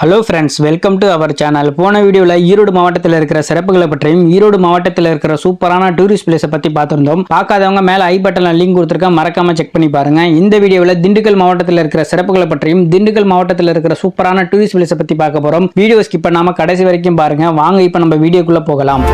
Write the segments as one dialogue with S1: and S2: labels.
S1: Hello friends welcome to our channel போன வீடியோவில் ஈரோடு மாவட்டத்தில் இருக்கிற சிறப்புகளை பற்றியும் ஈரோடு மாவட்டத்தில் இருக்கிற சூப்பரான டூரிஸ்ட் பிளேஸை பற்றி பார்த்துருந்தோம். பார்க்காதவங்க மேலே ஐ பட்டனில் லிங்க் கொடுத்துருக்கேன் மறக்காமல் செக் பண்ணி பாருங்கள் இந்த வீடியோவில் திண்டுக்கல் மாவட்டத்தில் இருக்கிற சிறப்புகளை பற்றியும் திண்டுக்கல் மாவட்டத்தில் இருக்கிற சூப்பரான டூரிஸ்ட் பிளேஸை பற்றி பார்க்க போகிறோம் வீடியோ ஸ்கிப் பண்ணாமல் கடைசி வரைக்கும் பாருங்கள் வாங்க இப்போ நம்ம வீடியோக்குள்ளே போகலாம்.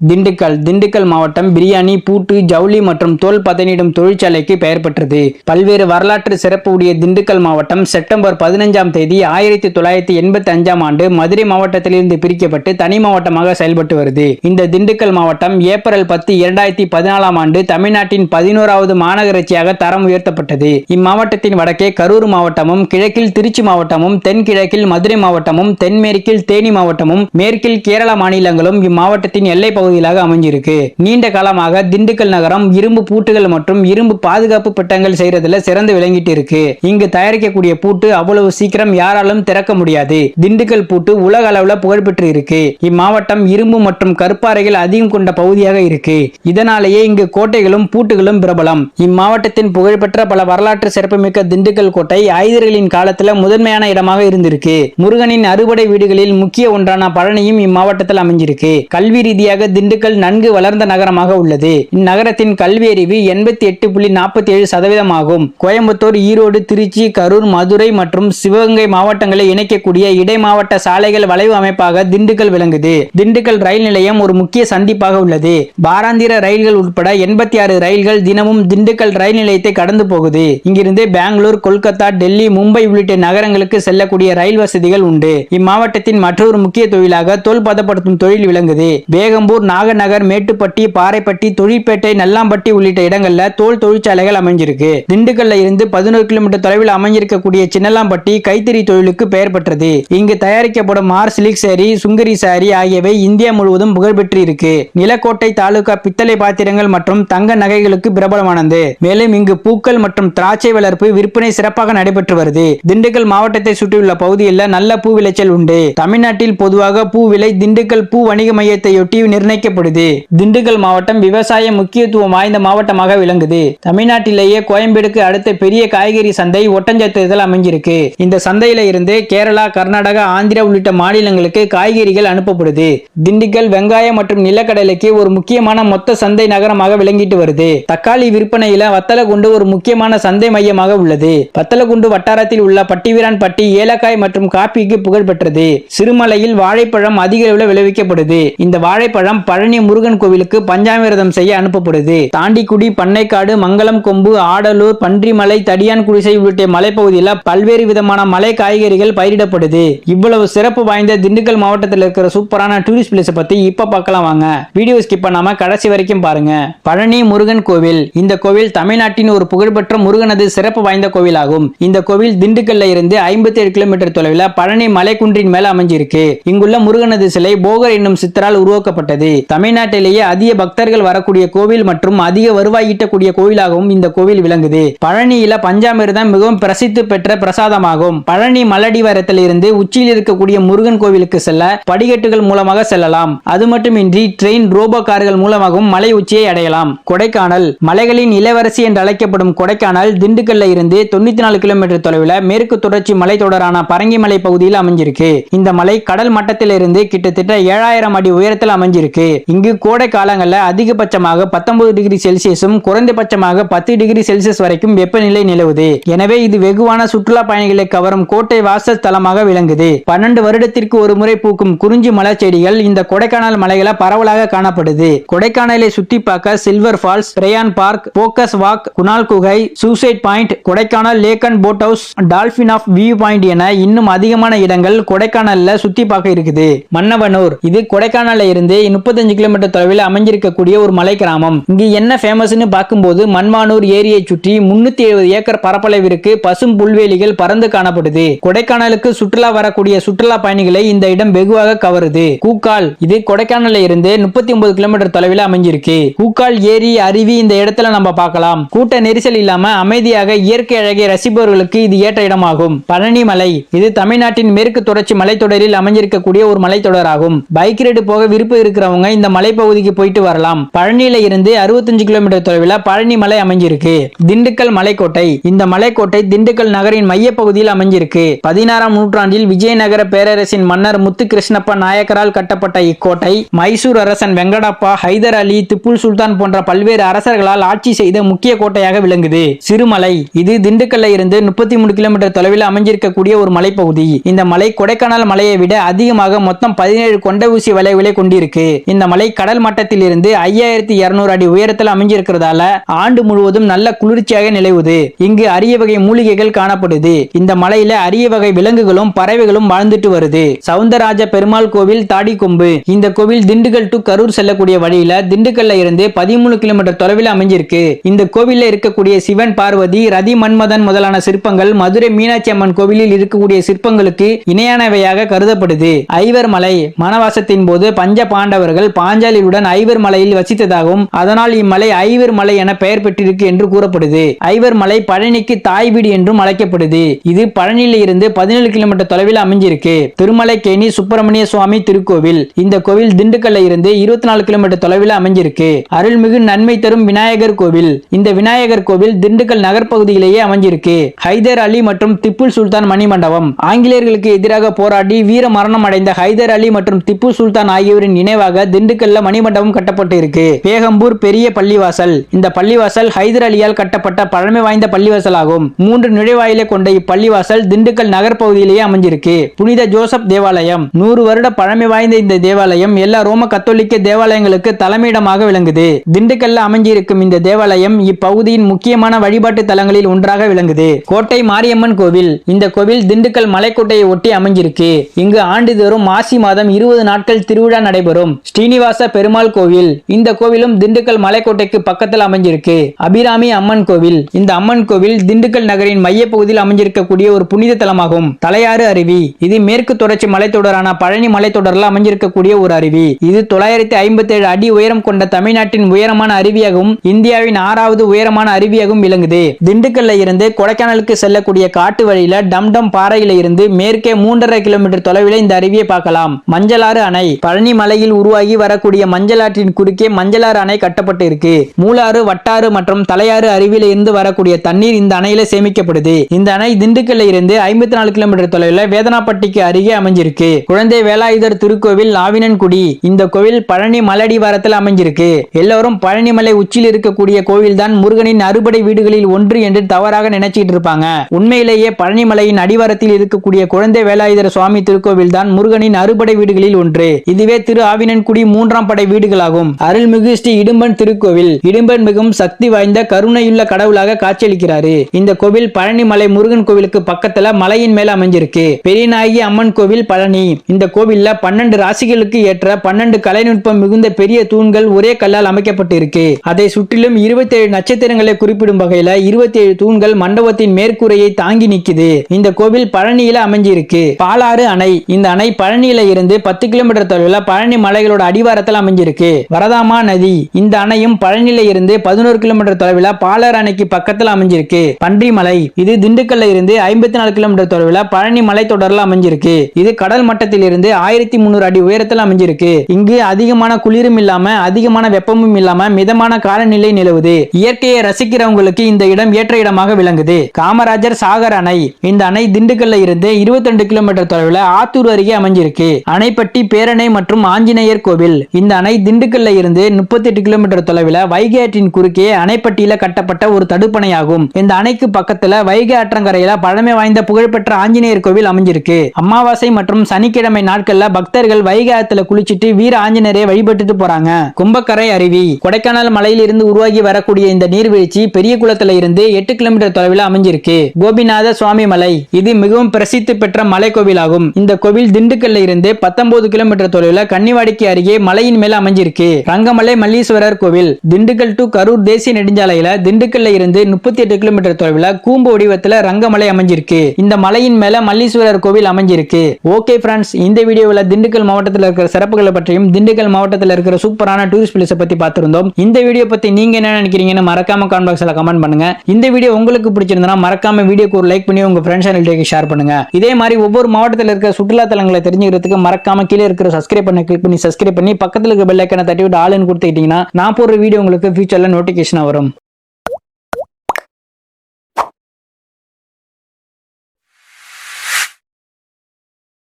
S1: திண்டுக்கல். திண்டுக்கல் மாவட்டம் பிரியாணி பூட்டு ஜவுளி மற்றும் தோல் பதனிடும் தொழிற்சாலைக்கு பெயர் பெற்றது. பல்வேறு வரலாற்று சிறப்பு உடைய திண்டுக்கல் மாவட்டம் செப்டம்பர் பதினஞ்சாம் தேதி ஆயிரத்தி தொள்ளாயிரத்தி எண்பத்தி அஞ்சாம் ஆண்டு மதுரை மாவட்டத்திலிருந்து பிரிக்கப்பட்டு தனி மாவட்டமாக செயல்பட்டு வருது. இந்த திண்டுக்கல் மாவட்டம் ஏப்ரல் பத்து இரண்டாயிரத்தி பதினாலாம் ஆண்டு தமிழ்நாட்டின் பதினோராவது மாநகராட்சியாக தரம் உயர்த்தப்பட்டது. இம்மாவட்டத்தின் வடக்கே கரூர் மாவட்டமும் கிழக்கில் திருச்சி மாவட்டமும் தென்கிழக்கில் மதுரை மாவட்டமும் தென்மேற்கில் தேனி மாவட்டமும் மேற்கில் கேரள மாநிலங்களும் இம்மாவட்டத்தின் எல்லை பகுதியிலாக அமைஞ்சிருக்கு. நீண்ட காலமாக திண்டுக்கல் நகரம் இரும்பு பூட்டுகள் மற்றும் இரும்பு பாதுகாப்பு பட்டங்கள் செய்யறதுல சிறந்து விளங்கிட்டு இருக்கு இங்கு தயாரிக்கக்கூடிய பூட்டு அவ்வளவு சீக்கிரம் யாராலும் திறக்க முடியாது. திண்டுக்கல் பூட்டு உலக அளவுல புகழ்பெற்று இருக்கு இம்மாவட்டம் இரும்பு மற்றும் கருப்பாறைகள் அதிகம் கொண்ட பகுதியாக இருக்கு. இதனாலேயே இங்கு கோட்டைகளும் பூட்டுகளும் பிரபலம். இம்மாவட்டத்தின் புகழ்பெற்ற பல வரலாற்று சிறப்புமிக்க திண்டுக்கல் கோட்டை ஐதர்களின் காலத்துல முதன்மையான இடமாக இருந்திருக்கு. முருகனின் அறுபடை வீடுகளில் முக்கிய ஒன்றான பழனியும் இம்மாவட்டத்தில் அமைஞ்சிருக்கு. கல்வி ரீதியாக திண்டுக்கல் நன்கு வளர்ந்த நகரமாக உள்ளது. இந்நகரத்தின் கல்வி அறிவு எண்பத்தி எட்டு புள்ளி நாற்பத்தி ஏழு சதவீதம் ஆகும் கோயம்புத்தூர் ஈரோடு திருச்சி கரூர் மதுரை மற்றும் சிவகங்கை மாவட்டங்களை இணைக்கக்கூடிய இடை மாவட்ட சாலைகள் வளைவு அமைப்பாக திண்டுக்கல் விளங்குது. திண்டுக்கல் ரயில் நிலையம் ஒரு முக்கிய சந்திப்பாக உள்ளது. பாராந்திர ரயில்கள் உட்பட எண்பத்தி ஆறு ரயில்கள் தினமும் திண்டுக்கல் ரயில் நிலையத்தை கடந்து போகுது. இங்கிருந்து பெங்களூர் கொல்கத்தா டெல்லி மும்பை உள்ளிட்ட நகரங்களுக்கு செல்லக்கூடிய ரயில் வசதிகள் உண்டு. இம்மாவட்டத்தின் மற்றொரு முக்கிய தொழிலாக தோல் பதப்படுத்தும் தொழில் விளங்குது. வேகம்பூர் நாகநகர் மேட்டுப்பட்டி பாறைப்பட்டி தொழிற்பேட்டை நல்லாம்பட்டி உள்ளிட்ட இடங்கள்ல தோல் தொழிற்சாலைகள் அமைஞ்சிருக்கு. திண்டுக்கல்ல இருந்து பதினோரு கிலோமீட்டர் தொலைவில் அமைஞ்சிருக்கக்கூடிய சின்னலாம்பட்டி கைத்தறி தொழிலுக்கு பெயர் பெற்றது. இங்கு தயாரிக்கப்படும் ஆர் சிலிக் சாரி சுங்கரி சாரி ஆகியவை இந்தியா முழுவதும் புகழ்பெற்று இருக்கு நிலக்கோட்டை தாலுகா பித்தளை பாத்திரங்கள் மற்றும் தங்க நகைகளுக்கு பிரபலமானது. மேலும் இங்கு பூக்கள் மற்றும் திராட்சை வளர்ப்பு விற்பனை சிறப்பாக நடைபெற்று வருது. திண்டுக்கல் மாவட்டத்தை சுற்றியுள்ள பகுதியில் நல்ல பூ விளைச்சல் உண்டு. தமிழ்நாட்டில் பொதுவாக பூ விலை திண்டுக்கல் பூ வணிக மையத்தையொட்டி இணைக்கப்படுது. திண்டுக்கல் மாவட்டம் விவசாய முக்கியத்துவம் வாய்ந்த மாவட்டமாக விளங்குது. தமிழ்நாட்டிலேயே கோயம்பேடுக்கு அடுத்த பெரிய காய்கறி சந்தை ஒட்டஞ்சத்திரத்தில் அமைஞ்சிருக்கு. இந்த சந்தையில இருந்து கேரளா கர்நாடகா ஆந்திரா உள்ளிட்ட மாநிலங்களுக்கு காய்கறிகள் அனுப்பப்படுது. திண்டுக்கல் வெங்காயம் மற்றும் நிலக்கடலைக்கு ஒரு முக்கியமான மொத்த சந்தை நகரமாக விளங்கிட்டு வருது. தக்காளி விற்பனையில வத்தலகுண்டு ஒரு முக்கியமான சந்தை மையமாக உள்ளது. வத்தலகுண்டு வட்டாரத்தில் உள்ள பட்டிவீரான் பட்டி ஏலக்காய் மற்றும் காப்பிக்கு புகழ் பெற்றது. சிறுமலையில் வாழைப்பழம் அதிக அளவில் விளைவிக்கப்படுது. இந்த வாழைப்பழம் பழனி முருகன் கோவிலுக்கு பஞ்சாமிரதம் செய்ய அனுப்பப்படுது. தாண்டிக்குடி பண்ணைக்காடு மங்களம் கொம்பு ஆடலூர் பன்றிமலை தடியான் குடிசை உள்ளிட்ட மலைப்பகுதியில் பல்வேறு விதமான மலை காய்கறிகள் பயிரிடப்படுது. இவ்வளவு சிறப்பு வாய்ந்த திண்டுக்கல் மாவட்டத்தில் இருக்கிற சூப்பரான டூரிஸ்ட் பிளேஸ் பத்தி இப்ப பார்க்கலாம் வாங்க. வீடியோ ஸ்கிப் பண்ணாம கடைசி வரைக்கும் பாருங்க. பழனி முருகன் கோவில் இந்த கோவில் தமிழ்நாட்டின் ஒரு புகழ்பெற்ற முருகனது சிறப்பு வாய்ந்த கோவிலாகும். இந்த கோவில் திண்டுக்கல்ல இருந்து ஐம்பத்தி ஏழு கிலோமீட்டர் தொலைவில் பழனி மலைக்குன்றின் மேல அமைஞ்சிருக்கு. இங்குள்ள முருகனது சிலை போகர் என்னும் சித்தரால் உருவாக்கப்பட்டது. தமிழ்நாட்டிலேயே அதிக பக்தர்கள் வரக்கூடிய கோவில் மற்றும் அதிக வருவாய் ஈட்டக்கூடிய கோவிலாகவும் இந்த கோவில் விளங்குது. பழனியில பஞ்சாமிர்தம் மிகவும் பிரசித்தி பெற்ற பிரசாதமாகும். பழனி மலடிவரத்திலிருந்து உச்சியில் இருக்கக்கூடிய முருகன் கோவிலுக்கு செல்ல படிக்கட்டுகள் மூலமாக செல்லலாம். அது மட்டுமின்றி ட்ரெயின் ரோபோ கார்கள் மூலமாகவும் மலை உச்சியை அடையலாம். கொடைக்கானல் மலைகளின் இளவரசி என்று அழைக்கப்படும் கொடைக்கானல் திண்டுக்கல்ல இருந்து தொண்ணூத்தி நாலு கிலோமீட்டர் தொலைவில் மேற்கு தொடர்ச்சி மலைத்தொடரான பரங்கிமலை பகுதியில் அமைஞ்சிருக்கு. இந்த மலை கடல் மட்டத்திலிருந்து கிட்டத்தட்ட ஏழாயிரம் அடி உயரத்தில் அமைஞ்சிருக்கு. இங்கு கோடை காலங்களில் அதிகபட்சமாக பத்தொன்பது டிகிரி செல்சியஸும் குறைந்தபட்சமாக பத்து டிகிரி செல்சியஸ் வரைக்கும் வெப்பநிலை நிலவுது. எனவே இது வெகுவான சுற்றுலா பயணிகளை கவரும் கோட்டை வாசல் தலமாக விளங்குது. பன்னெண்டு வருடத்திற்கு ஒரு முறை பூக்கும் குறிஞ்சி மலர் செடிகள் இந்த கொடைக்கானல் மலைகளை பரவலாக காணப்படுது. கொடைக்கானலை சுற்றி பார்க்க சில்வர் ஃபால்ஸ் பிரயான் பார்க் போக்கஸ் வாக் குணால் குகை suicide point Kodaikanal lake and boat house dolphin of view point என இன்னும் அதிகமான இடங்கள் கொடைக்கானல்ல சுத்தி பார்க்க இருக்குது. மன்னவனூர் இது கொடைக்கானல்ல இருந்து முப்பத்தஞ்சு கிலோமீட்டர் தொலைவில் அமைஞ்சிருக்கக்கூடிய ஒரு மலை கிராமம் இங்கு என்ன ஃபேமஸ்னு பார்க்கும்போது மண்மானூர் ஏரியை சுற்றி முன்னூத்தி எழுபது ஏக்கர் பரப்பளவிற்கு பசும் புல்வெளிகள் பறந்து காணப்படுது. கொடைக்கானலுக்கு சுற்றுலா வரக்கூடிய சுற்றுலா பயணிகளை இந்த இடம் வெகுவாக கவருது. கூக்கால் இது கொடைக்கானல இருந்து முப்பத்தி ஒன்பது கிலோமீட்டர் தொலைவில் அமைஞ்சிருக்கு. கூக்கால் ஏரி அருவி இந்த இடத்துல நம்ம பார்க்கலாம். கூட்ட நெரிசல் இல்லாம அமைதியாக இயற்கை அழகை ரசிப்பவர்களுக்கு இது ஏற்ற இடமாகும். பழனி மலை இது தமிழ்நாட்டின் மேற்கு தொடர்ச்சி மலைத்தொடரில் அமைஞ்சிருக்கக்கூடிய ஒரு மலைத்தொடராகும். பைக் ரைடு போக விருப்பம் இருக்கிறவங்க இருக்கிறவங்க இந்த மலைப்பகுதிக்கு போயிட்டு வரலாம். பழனியில இருந்து அறுபத்தஞ்சு கிலோமீட்டர் தொலைவில் பழனி மலை அமைஞ்சிருக்கு. திண்டுக்கல் மலைக்கோட்டை. இந்த மலைக்கோட்டை திண்டுக்கல் நகரின் மையப்பகுதியில் அமைஞ்சிருக்கு. பதினாறாம் நூற்றாண்டில் விஜயநகர பேரரசின் மன்னர் முத்து கிருஷ்ணப்ப நாயக்கரால் கட்டப்பட்ட இக்கோட்டை. மைசூர் அரசன் வெங்கடப்பா ஹைதர் அலி திப்புல் சுல்தான் போன்ற பல்வேறு அரசர்களால் ஆட்சி செய்த முக்கிய கோட்டையாக விளங்குது. சிறுமலை. இது திண்டுக்கல்ல இருந்து முப்பத்தி மூணு கிலோமீட்டர் தொலைவில் அமைஞ்சிருக்கக்கூடிய ஒரு மலைப்பகுதி. இந்த மலை கொடைக்கானல் மலையை விட அதிகமாக மொத்தம் பதினேழு கொண்ட ஊசி வளைவுகளை கொண்டிருக்கு. இந்த மலை கடல் மட்டத்தில் இருந்து ஐயாயிரத்தி இருநூறு அடி உயரத்தில் அமைஞ்சிருக்கிறதால ஆண்டு முழுவதும் நல்ல குளிர்ச்சியாக நிலவுது. இங்கு அரிய வகை மூலிகைகள் காணப்படுது. இந்த மலையில அரிய வகை விலங்குகளும் பறவைகளும் வாழ்ந்துட்டு வருது. சவுந்தரராஜ பெருமாள் கோவில் தாடி கொம்பு. இந்த கோவில் திண்டுக்கல் டு கரூர் செல்லக்கூடிய வழியில திண்டுக்கல்ல இருந்து பதிமூணு கிலோமீட்டர் தொலைவில் அமைஞ்சிருக்கு. இந்த கோவில்ல இருக்கக்கூடிய சிவன் பார்வதி ரதி மன்மதன் முதலான சிற்பங்கள் மதுரை மீனாட்சி அம்மன் கோவிலில் இருக்கக்கூடிய சிற்பங்களுக்கு இணையானவையாக கருதப்படுது. ஐவர் மலை மனவாசத்தின் போது பஞ்ச பாண்டவர்கள் பாஞ்சாலியுடன் ஐவர் மலையில் வசித்ததாகவும் அதனால் இம்மலை ஐவர் மலை என பெயர் பெற்றிருக்கு என்று கூறப்படுது. ஐவர் மலை பழனிக்கு தாய் வீடு என்றும் அழைக்கப்படுது. இது பழனியில இருந்து பதினேழு கிலோமீட்டர் தொலைவில் அமைஞ்சிருக்கு. திருமலைக்கேணி சுப்பிரமணிய சுவாமி திருக்கோவில். இந்த கோவில் திண்டுக்கல்ல இருந்து இருபத்தி நாலு கிலோமீட்டர் தொலைவில் அமைஞ்சிருக்கு. அருள்மிகு நன்மை தரும் விநாயகர் கோவில். இந்த விநாயகர் கோவில் திண்டுக்கல் நகர்ப்பகுதியிலேயே அமைஞ்சிருக்கு. ஹைதர் அலி மற்றும் திப்புல் சுல்தான் மணிமண்டபம். ஆங்கிலேயர்களுக்கு எதிராக போராடி வீர மரணம் அடைந்த ஹைதர் அலி மற்றும் திப்பு சுல்தான் ஆகியோரின் நினைவாக திண்டுக்கல்ல மணிமண்டபம் கட்டப்பட்டு இருக்கு பேகம்பூர் பெரிய பள்ளிவாசல். இந்த பள்ளிவாசல் ஹைதர் அலியால் கட்டப்பட்ட பழமை வாய்ந்த பள்ளிவாசல் ஆகும் மூன்று நுழைவாயிலை கொண்ட இப்பள்ளிவாசல் திண்டுக்கல் நகர்ப்பகுதியிலேயே அமைஞ்சிருக்கு. புனித ஜோசப் தேவாலயம். நூறு வருட பழமை வாய்ந்த இந்த தேவாலயம் எல்லா ரோம கத்தோலிக்க தேவாலயங்களுக்கு தலைமையிடமாக விளங்குது. திண்டுக்கல்ல அமைஞ்சிருக்கும் இந்த தேவாலயம் இப்பகுதியின் முக்கியமான வழிபாட்டு தலங்களில் ஒன்றாக விளங்குது. கோட்டை மாரியம்மன் கோவில். இந்த கோவில் திண்டுக்கல் மலைக்கோட்டையை ஒட்டி அமைஞ்சிருக்கு. இங்கு ஆண்டுதோறும் மாசி மாதம் இருபது நாட்கள் திருவிழா நடைபெறும். ஸ்ரீனிவாச பெருமாள் கோவில். இந்த கோவிலும் திண்டுக்கல் மலைக்கோட்டைக்கு பக்கத்தில் அமைஞ்சிருக்கு. அபிராமி அம்மன் கோவில். இந்த அம்மன் கோவில் திண்டுக்கல் நகரின் மையப்பகுதியில் அமைஞ்சிருக்கக்கூடிய ஒரு புனித தலமாகும். தலையாறு அருவி. இது மேற்கு தொடர்ச்சி மலைத்தொடரான பழனி மலைத்தொடரில் அமைஞ்சிருக்கக்கூடிய ஒரு அருவி. இது தொள்ளாயிரத்தி ஐம்பத்தி ஏழு அடி உயரம் கொண்ட தமிழ்நாட்டின் உயரமான அருவியாகவும் இந்தியாவின் ஆறாவது உயரமான அருவியாகவும் விளங்குது. திண்டுக்கல்ல இருந்து கொடைக்கானலுக்கு செல்லக்கூடிய காட்டு வழியில டம்டம் பாறையில இருந்து மேற்கே மூன்றரை கிலோமீட்டர் தொலைவில் இந்த அருவியை பார்க்கலாம். மஞ்சளாறு அணை. பழனி மலையில் உருவாகி வரக்கூடிய மஞ்சளாற்றின் குறுக்கே மஞ்சளாறு அணை கட்டப்பட்டு இருக்கு மூலாறு வட்டாறு மற்றும் தலையாறு அருவியில இருந்து வரக்கூடிய தண்ணீர் இந்த அணையில சேமிக்கப்படுது. இந்த அணை திண்டுக்கல்ல இருந்து ஐம்பத்தி நாலு கிலோமீட்டர் தொலைவில் வேதனாப்பட்டிக்கு அருகே அமைஞ்சிருக்கு. குழந்தை வேலாயுதர் திருக்கோவில் நாவினன்குடி இந்த கோவில் பழனி மலடிவாரத்தில் அமைஞ்சிருக்கு. எல்லோரும் பழனி மலை உச்சியில் இருக்கக்கூடிய கோவில் தான் முருகனின் அறுபடை வீடுகளில் ஒன்று என்று தவறாக நினைச்சிட்டு இருப்பாங்க. உண்மையிலேயே பழனி மலையின் அடிவாரத்தில் இருக்கக்கூடிய குழந்தை வேலாயுதர் சுவாமி திருக்கோவில் தான் முருகனின் அறுபடை வீடுகளில் ஒன்று. இதுவே திரு ஆவினன் குடி மூன்றாம் படை வீடுகளாகும். அருள்மிகு ஸ்ரீ இடும்பன் திருக்கோவில். இடும்பன் மிகவும் சக்தி வாய்ந்த கருணையுள்ள கடவுளாக காட்சியளிக்கிறாரு. இந்த கோவில் பழனி மலை முருகன் கோவிலுக்கு பக்கத்துல மலையின் மேல அமைஞ்சிருக்கு. பெரியநாயகி அம்மன் கோவில் பழனி. இந்த கோவில்ல பன்னெண்டு ராசிகளுக்கு ஏற்ற பன்னெண்டு கலைநுட்பம் மிகுந்த பெரிய தூண்கள் ஒரே கல்லால் அமைக்கப்பட்டு இருக்கு அதை சுற்றிலும் இருபத்தி ஏழு நட்சத்திரங்களை குறிப்பிடும் வகையில இருபத்தி ஏழு தூண்கள் மண்டபத்தின் மேற்கூரையை தாங்கி நிக்குது. இந்த கோவில் பழனியில அமைஞ்சிருக்கு. பாலாறு அணை. இந்த அணை பழனியில இருந்து பத்து கிலோமீட்டர் தொலைவில் பழனி மலைகளோட அடிவாரத்தில் அமைஞ்சிருக்கு. வரதாமா நதி. இந்த அணையும் பழனியில இருந்து பதினோரு கிலோமீட்டர் தொலைவில் பாலர் அணைக்கு பக்கத்தில் அமைஞ்சிருக்கு. பன்றிமலை. இது திண்டுக்கல்ல இருந்து ஐம்பத்தி நாலு கிலோமீட்டர் தொலைவில் பழனி மலை தொடரில் அமைஞ்சிருக்கு. இது கடல் மட்டத்தில் இருந்து ஆயிரத்தி முன்னூறு அடி உயரத்தில் அமைஞ்சிருக்கு. இங்கு அதிகமான குளிரும் இல்லாம அதிகமான வெப்பமும் இல்லாம மிதமான காலநிலை நிலவுது. இயற்கையை ரசிக்கிறவங்களுக்கு இந்த இடம் ஏற்ற இடமாக விளங்குது. காமராஜர் சாகர் அணை. இந்த அணை திண்டுக்கல்ல இருந்து 22 கிலோமீட்டர் தொலைவில் ஆத்தூர் அருகே அமைஞ்சிருக்கு. அணைப்பட்டி பேரணை மற்றும் ஆஞ்சநேயர் கோவில். இந்த அணை திண்டுக்கல்ல இருந்து 38 கிலோமீட்டர் தொலைவில் வைகை ஆற்றின் குறுக்கே அணைப்பட்டியில கட்டப்பட்ட ஒரு தடுப்பணையாகும். இந்த அணைக்கு பக்கத்துல வைகை ஆற்றங்கரையில பழமை வாய்ந்த புகழ்பெற்ற ஆஞ்சநேயர் கோவில் அமைஞ்சிருக்கு. அமாவாசை மற்றும் சனிக்கிழமை நாட்கள்ல பக்தர்கள் வைகை ஆத்துல குளிச்சிட்டு வீர ஆஞ்சநேயரை வழிபட்டுட்டு போறாங்க. கும்பக்கரை அருவி கொடைக்கானல் மலையிலிருந்து உருவாகி வரக்கூடிய இந்த நீர்வீழ்ச்சி பெரிய குளத்துல இருந்து எட்டு கிலோமீட்டர் தொலைவில் அமைஞ்சிருக்கு. கோபிநாத சுவாமி மலை இது மிகவும் பிரசித்தி பெற்ற மலை கோவிலாகும் இந்த கோவில் திண்டுக்கல்ல இருந்து பத்தொன்பது கிலோமீட்டர் தொலைவில் கன்னிவாடிக்கு அருகே மலையின் மேல அமைஞ்சிருக்கு. ரங்கமலை மல்லீஸ்வரர் கோவில். திண்டுக்கல் டு கரூர் தேசிய நெடுஞ்சாலையில திண்டுக்கல்ல இருந்து முப்பத்தி எட்டு கிலோமீட்டர் தொலைவில் கூம்பு வடிவத்துல ரங்கமலை அமைஞ்சிருக்கு. இந்த மலையின் மேல மல்லீஸ்வரர் கோவில் அமைஞ்சிருக்கு. ஓகே ஃப்ரெண்ட்ஸ் இந்த வீடியோவில் திண்டுக்கல் மாவட்டத்தில் இருக்கிற சிறப்புகளை பற்றியும் திண்டுக்கல் மாவட்டத்தில் இருக்கிற சூப்பரான டூரிஸ்ட் பிளேஸை பத்தி பார்த்திருந்தோம். இந்த வீடியோ பத்தி நீங்க என்ன நினைக்கிறீங்கன்னு மறக்காம காமெண்ட் பாக்ஸ்ல கமெண்ட் பண்ணுங்க. இந்த வீடியோ உங்களுக்கு பிடிச்சிருந்தா மறக்காம வீடியோக்கு ஒரு லைக் பண்ணி உங்க ஃப்ரெண்ட்ஸ் அண்ட் ஷேர் பண்ணுங்க. இதே மாதிரி ஒவ்வொரு மாவட்டத்தில் இருக்கிற சுற்றுலா தலங்களை தெரிஞ்சுக்கிறதுக்கு மறக்காம கீழே இருக்கிற சப்ஸ்கிரைப் பண்ண கிளிக் பண்ணி சப்ஸ்கிரைப் சப்ஸ்கிரைப் பண்ணி பக்கத்தில் இருக்க பெல் ஐக்கனை தட்டி விட்டு ஆளுன்னு கொடுத்துக்கிட்டீங்கன்னா நான் போடுற வீடியோ உங்களுக்கு ஃபியூச்சரில் நோட்டிஃபிகேஷனாக வரும்.